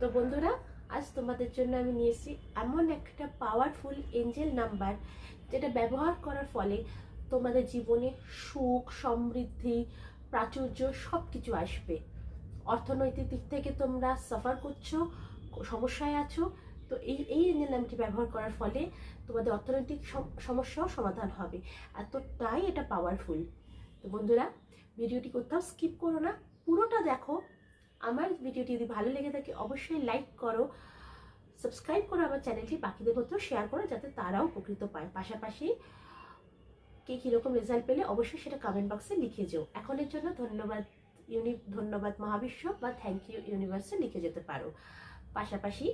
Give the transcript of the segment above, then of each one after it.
তো বন্ধুরা, আজ তোমাদের জন্য আমি নিয়েছি এমন একটা পাওয়ারফুল এঞ্জেল নাম্বার যেটা ব্যবহার করার ফলে তোমাদের জীবনে সুখ, সমৃদ্ধি, প্রাচুর্য সব কিছু আসবে। অর্থনৈতিক দিক থেকে তোমরা সাফার করছ, সমস্যায় আছো, তো এই এই এঞ্জেল নামটি ব্যবহার করার ফলে তোমাদের অর্থনৈতিক সম- সমস্যাও সমাধান হবে। এতটাই এটা পাওয়ারফুল তো বন্ধুরা, ভিডিওটি কোথাও স্কিপ করো না, পুরোটা দেখো আমার ভিডিওটি যদি ভালো লেগে থাকে, অবশ্যই লাইক করো সাবস্ক্রাইব করো আমার চ্যানেলটি বাকিদের মধ্যেও শেয়ার করো যাতে তারাও উপকৃত পায়। পাশাপাশি কে কীরকম রেজাল্ট পেলে অবশ্যই সেটা কমেন্ট বক্সে লিখে যেও। এখনের জন্য ধন্যবাদ, ইউনি, ধন্যবাদ মহাবিশ্ব বা থ্যাংক ইউ ইউনিভার্সে লিখে যেতে পারো। পাশাপাশি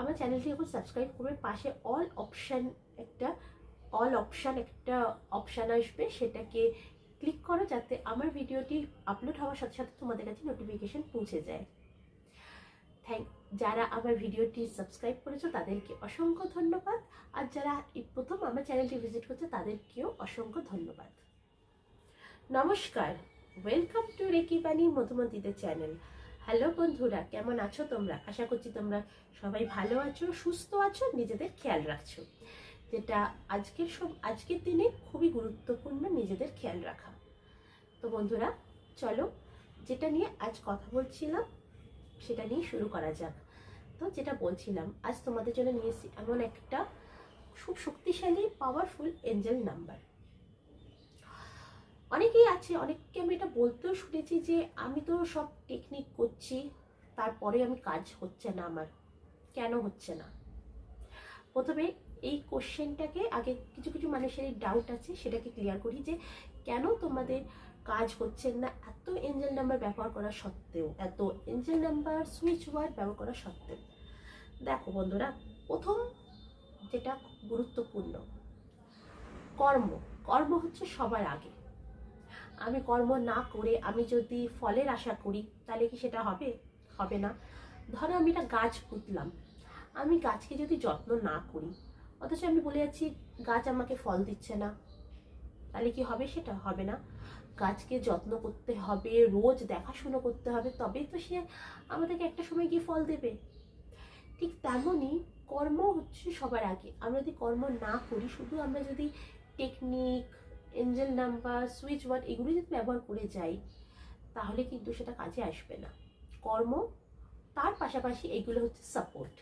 আমার চ্যানেলটি এখন সাবস্ক্রাইব করবে, পাশে অল অপশান একটা অল অপশান একটা অপশান আসবে, সেটাকে ক্লিক করো যাতে আমার ভিডিওটি আপলোড হওয়ার সাথে সাথে তোমাদের কাছে নোটিফিকেশন পৌঁছে যায়। থ্যাংক যারা আমার ভিডিওটি সাবস্ক্রাইব করেছ তাদেরকে অসংখ্য ধন্যবাদ। আর যারা প্রথম আমার চ্যানেলটি ভিজিট করছে তাদেরকেও অসংখ্য ধন্যবাদ। নমস্কার ওয়েলকাম টু রেকি বাণী মধুমতিদের চ্যানেল হ্যালো বন্ধুরা, কেমন আছো তোমরা? আশা করছি তোমরা সবাই ভালো আছো, সুস্থ আছো, নিজেদের খেয়াল রাখছো। যেটা আজকের সব আজকের দিনে খুবই গুরুত্বপূর্ণ নিজেদের খেয়াল রাখা। তো বন্ধুরা, চলো যেটা নিয়ে আজ কথা বলছিলাম, সেটা নিয়ে শুরু করা যাক। তো যেটা বলছিলাম, আজ তোমাদের জন্য নিয়ে এসেছি এমন একটা খুব শক্তিশালী পাওয়ারফুল এঞ্জেল নাম্বার অনেকেই আছে, অনেককে আমি এটা বলতেও শুনেছি যে আমি তো সব টেকনিক করছি, তারপরে আমি কাজ হচ্ছে না আমার, কেন হচ্ছে না? প্রথমে এই কোশ্চেনটাকে আগে কিছু কিছু মানুষের এই ডাউট আছে সেটাকে ক্লিয়ার করি যে কেন তোমাদের কাজ হচ্ছে না? এত এঞ্জেল নাম্বার ব্যবহার করা সত্ত্বেও, এত এঞ্জেল নাম্বার সুইচ ওয়ার্ড ব্যবহার করা সত্ত্বেও। দেখো বন্ধুরা, প্রথম যেটা গুরুত্বপূর্ণ, কর্ম। কর্ম হচ্ছে সবার আগে। আমি কর্ম না করে আমি যদি ফলের আশা করি, তাহলে কি সেটা হবে? হবে না। ধরো আমি একটা গাছ পুঁতলাম। আমি গাছকে যদি যত্ন না করি অথচ আমি বলে যাচ্ছি, গাছ আমাকে ফল দিচ্ছে না। তাহলে কি হবে সেটা? হবে না। গাছকে যত্ন করতে হবে, রোজ দেখাশুনো করতে হবে, তবেই তো সে আমাদেরকে একটা সময় গিয়ে ফল দেবে। ঠিক তেমনই কর্ম হচ্ছে সবার আগে। আমরা যদি কর্ম না করি, শুধু আমরা যদি technique angel number switch word এগুলো যদি ব্যবহার করে যাই, তাহলে কিন্তু সেটা কাজে আসবে না। কর্ম, তার পাশাপাশি এগুলো হচ্ছে সাপোর্ট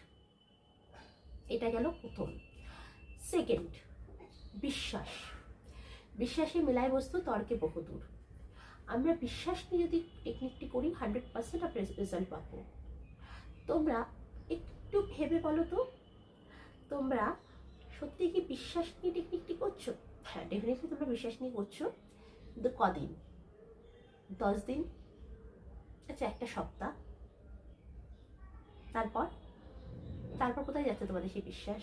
এটা গেল প্রথম। সেকেন্ড বিশ্বাস। বিশ্বাসে মেলায় বস্তু, তর্কে বহুদূর আমরা বিশ্বাস নিয়ে যদি টেকনিকটি করি হান্ড্রেড পার্সেন্ট আমরা রেজাল্ট পাবো। তোমরা একটু ভেবে বলো তো, তোমরা সত্যি কি বিশ্বাস নিয়ে টেকনিকটি করছ? হ্যাঁ ডেফিনেটলি তোমরা বিশ্বাস নিয়ে করছ। কিন্তু কদিন? দশ দিন? আচ্ছা একটা সপ্তাহ। তারপর? তারপর কোথায় যাচ্ছে তোমাদের সেই বিশ্বাস?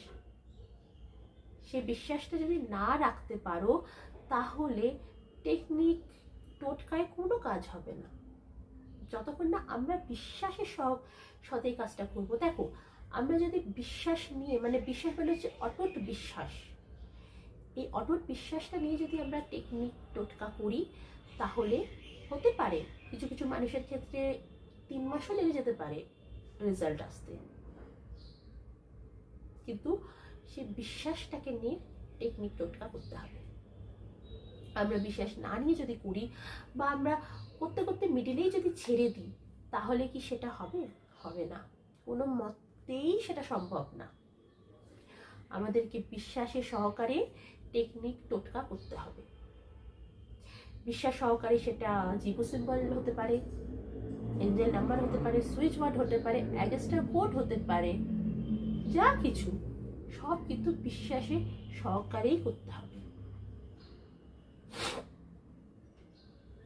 সেই বিশ্বাসটা যদি না রাখতে পারো, তাহলে টেকনিক টোটকায় কোনো কাজ হবে না। যতক্ষণ না আমরা বিশ্বাসের সব সতেই কাজটা করব। দেখো, আমরা যদি বিশ্বাস নিয়ে মানে বিশ্বাস মানে হচ্ছে অটুট বিশ্বাস। এই অটুট বিশ্বাসটা নিয়ে যদি আমরা টেকনিক টোটকা করি, তাহলে হতে পারে, কিছু কিছু মানুষের ক্ষেত্রে তিন মাসও লেগে যেতে পারে রেজাল্ট আসতে। কিন্তু সেই বিশ্বাসটাকে নিয়ে টেকনিক টোটকা করতে হবে। আমরা বিশ্বাস না নিয়ে যদি করি বা আমরা করতে করতে মিডিলেই যদি ছেড়ে দিই, তাহলে কি সেটা হবে? হবে না। কোনো মতেই সেটা সম্ভব না। আমাদেরকে বিশ্বাসের সহকারে টেকনিক টোটকা করতে হবে। বিশ্বাস সহকারে সেটা জিবু সিম্বল হতে পারে এঞ্জেল নাম্বার হতে পারে, সুইচ ওয়ার্ড হতে পারে, অ্যাগেস্টার কোড হতে পারে, যা কিছু। সব কিন্তু বিশ্বাসে সহকারেই করতে হবে।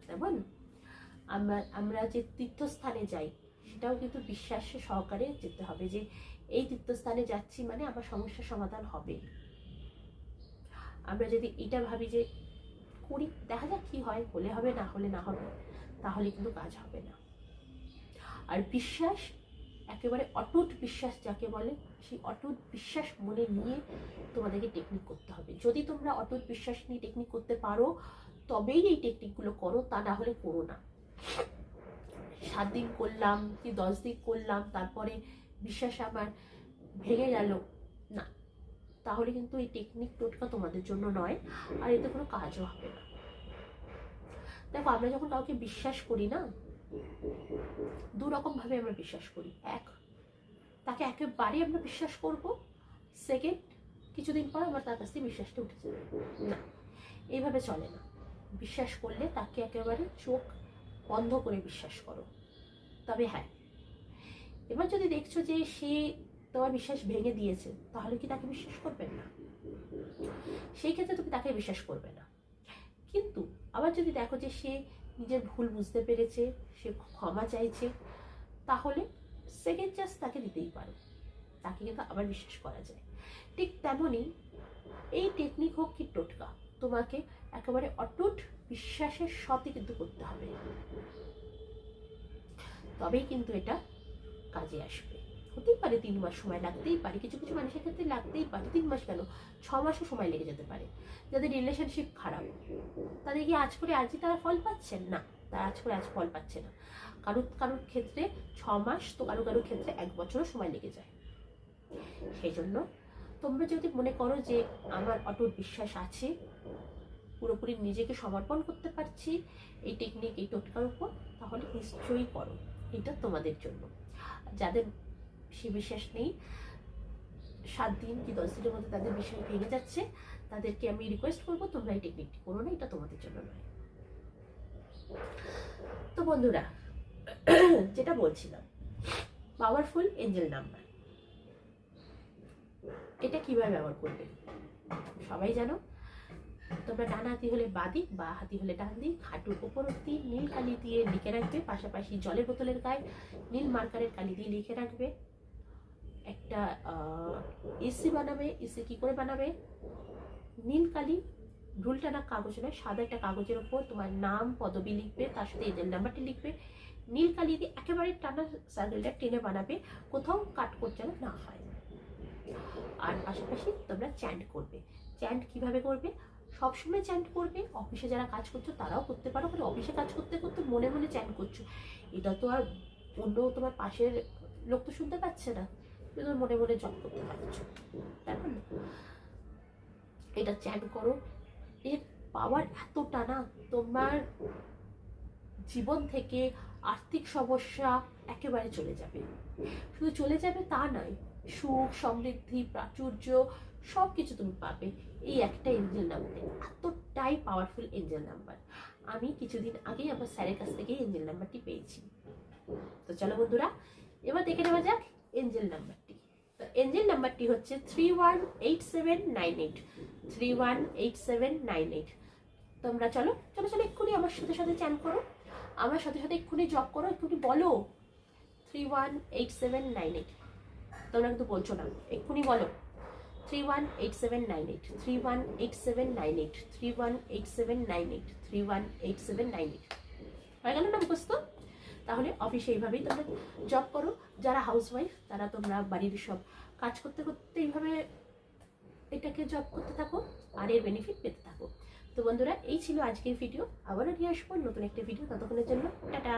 যেমন আমরা আমরা যে তীর্থস্থানে যাই, সেটাও কিন্তু বিশ্বাসে সহকারে যেতে হবে যে এই তীর্থস্থানে যাচ্ছি মানে আমার সমস্যার সমাধান হবে। আমরা যদি এটা ভাবি যে করি, দেখা যাক কি হয়, হলে হবে, না হলে না হবে, তাহলে কিন্তু কাজ হবে না। আর বিশ্বাস একেবারে অটুট বিশ্বাস যাকে বলে, সেই অটুট বিশ্বাস মনে নিয়ে তোমাদেরকে টেকনিক করতে হবে। যদি তোমরা অটুট বিশ্বাস নিয়ে টেকনিক করতে পারো, তবেই এই টেকনিকগুলো করো, তা না হলে করো না। সাত দিন করলাম কি দশ দিন করলাম, তারপরে বিশ্বাস আমার ভেঙে গেল, না। তাহলে কিন্তু এই টেকনিক টোটকা তোমাদের জন্য নয়, আর এতে কোনো কাজও হবে না। দেখো, আমরা যখন কাউকে বিশ্বাস করি না দু রকম ভাবে আমরা বিশ্বাস করি। এক, তাকে একেবারে আমরা বিশ্বাস করব। সেকেন্ড কিছুদিন পর আবার তার কাছ থেকে বিশ্বাসটা উঠে যাবে। না এইভাবে চলে না। বিশ্বাস করলে তাকে একেবারে চোখ বন্ধ করে বিশ্বাস করো। তবে হ্যাঁ এবার যদি দেখছ যে সে তোমার বিশ্বাস ভেঙে দিয়েছে, তাহলে কি তাকে বিশ্বাস করবেন না? সেই ক্ষেত্রে তুমি তাকে বিশ্বাস করবে না। কিন্তু আবার যদি দেখো যে সে নিজের ভুল বুঝতে পেরেছে, সে ক্ষমা চাইছে, তাহলে সেকেন্ড চান্স তাকে দিতেই পারো। তাকে কিন্তু আবার বিশ্বাস করা যায়। ঠিক তেমনই এই টেকনিক হোক কি টোটকা, তোমাকে একেবারে অটুট বিশ্বাসের সাথে কিন্তু করতে হবে। তবেই কিন্তু এটা কাজে আসবে। হতেই পারে তিন মাস সময়, লাগতেই পারে। কিছু কিছু মানুষের ক্ষেত্রে লাগতেই পারে। তিন মাস কেন? ছ মাসও সময় লেগে যেতে পারে। যাদের রিলেশনশিপ খারাপ, তাদের কি আজ করে আজই তারা ফল পাচ্ছেন? না, তারা আজ করে আজ ফল পাচ্ছে না। কারোর কারোর ক্ষেত্রে ছ মাস তো কারও কারোর ক্ষেত্রে এক বছরও সময় লেগে যায়। সেই জন্য তোমরা যদি মনে করো যে আমার অটুট বিশ্বাস আছে, পুরোপুরি নিজেকে সমর্পণ করতে পারছি, এই টেকনিক এই টোটকার উপর, তাহলে নিশ্চয়ই করো। এটা তোমাদের জন্য। যাদের সে বিশ্বাস নেই। সাত দিন কি দশ দিনের মধ্যে তাদের বিশ্বাস ভেঙে যাচ্ছে, তাদেরকে আমি রিকোয়েস্ট করব, তোমরা এই টেকনিকটি করো না, এটা তোমাদের জন্য নয়। তো বন্ধুরা, যেটা বলছিলাম পাওয়ারফুল এঞ্জেল নাম্বার এটা কীভাবে ব্যবহার করবে? সবাই জানো, তোমরা ডান হাতি হলে বাদিক বা হাতি হলে ডান দিক, হাঁটুর উপর অব্দি নীল কালি দিয়ে লিখে রাখবে, পাশাপাশি জলের বোতলের গায়ে নীল মার্কারের কালি দিয়ে লিখে রাখবে। একটা এসি বানাবে, এসি কি করে বানাবে? নীল কালি ঢুল টানা কাগজ নয়, সাদা একটা কাগজের ওপর তোমার নাম, পদবি লিখবে, তার সাথে এদের নাম্বারটি লিখবে। নীল কালি দিয়ে একেবারে টানা সার্কেলটা টেনে বানাবে, কোথাও কাট করতে যেন না হয়। আর পাশাপাশি তোমরা চ্যান্ট করবে। চ্যান্ট কীভাবে করবে? সবসময় চ্যান্ট করবে, অফিসে যারা কাজ করছ তারাও করতে পারো মানে অফিসে কাজ করতে করতে মনে মনে চ্যান্ট করছ। এটা তো আর অন্য তোমার পাশের লোক তো শুনতে পাচ্ছে না। তুমি মনে মনে জব করতে পারছ না? এটা চ্যান্ট করো। এর পাওয়ার এতটা না, তোমার জীবন থেকে আর্থিক সমস্যা একেবারে চলে যাবে। শুধু চলে যাবে তা নয়, সুখ, সমৃদ্ধি, প্রাচুর্য সব কিছু তুমি পাবে। এই একটা এঞ্জেল নাম্বারে এতটাই পাওয়ারফুল এঞ্জেল নাম্বার আমি কিছুদিন আগেই আমার স্যারের কাছ থেকে এঞ্জেল নাম্বারটি পেয়েছি। তো চলো বন্ধুরা, এবার দেখে নেওয়া যাক এঞ্জেল নাম্বারটি তো এঞ্জেল নাম্বারটি হচ্ছে three one eight seven nine eight three one eight seven nine eight তোমরা চলো চলো চলো, এক্ষুনি আমার সাথে সাথে চ্যান করো। আমার সাথে সাথে এক্ষুনি জব করো, এক্ষুনি বলো। Three one eight seven nine eight তোমরা কিন্তু বলছো না, এক্ষুনি বলো। Three one eight seven nine eight three one eight seven nine eight three one eight seven nine eight three one eight seven nine eight হয়ে গেল না মুখস্থ? তাহলে অফিসে এইভাবেই তোমরা জব করো। যারা হাউসওয়াইফ তারা তোমরা বাড়ির সব কাজ করতে করতে এইভাবে এটাকে জব করতে থাকো আর এর বেনিফিট পেতে থাকো। তো বন্ধুরা, এই ছিল আজকের ভিডিও আবারও নিয়ে আসব নতুন একটা ভিডিও ততক্ষণের জন্য, টাটা!